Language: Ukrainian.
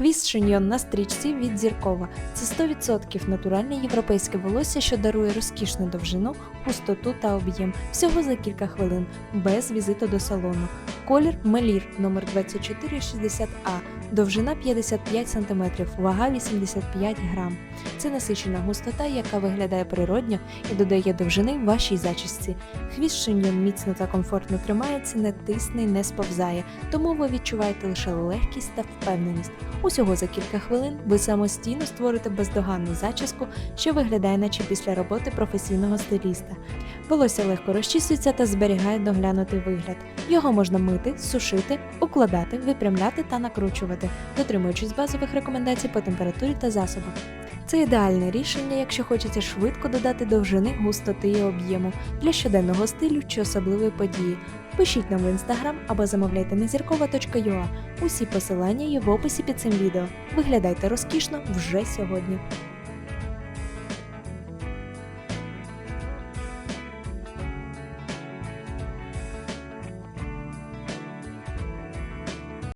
Хвіст шиньйон на стрічці від зіркова. Це 100% натуральне європейське волосся, що дарує розкішну довжину, густоту та об'єм всього за кілька хвилин, без візиту до салону. Колір Мелір номер 2460А, довжина 55 см, вага 85 грам. Це насичена густота, яка виглядає природньо і додає довжини вашій зачісці. Хвіст шиньйон міцно та комфортно тримається, не тисне й не сповзає, тому ви відчуваєте лише легкість та впевненість. Усього за кілька хвилин ви самостійно створите бездоганну зачіску, що виглядає наче після роботи професійного стиліста. Волосся легко розчісується та зберігає доглянутий вигляд. Його можна мити, сушити, укладати, випрямляти та накручувати, дотримуючись базових рекомендацій по температурі та засобах. Це ідеальне рішення, якщо хочеться швидко додати довжини, густоти і об'єму для щоденного стилю чи особливої події. Пишіть нам в інстаграм або замовляйте на зіркова.ua. Усі посилання є в описі під цим відео. Виглядайте розкішно вже сьогодні.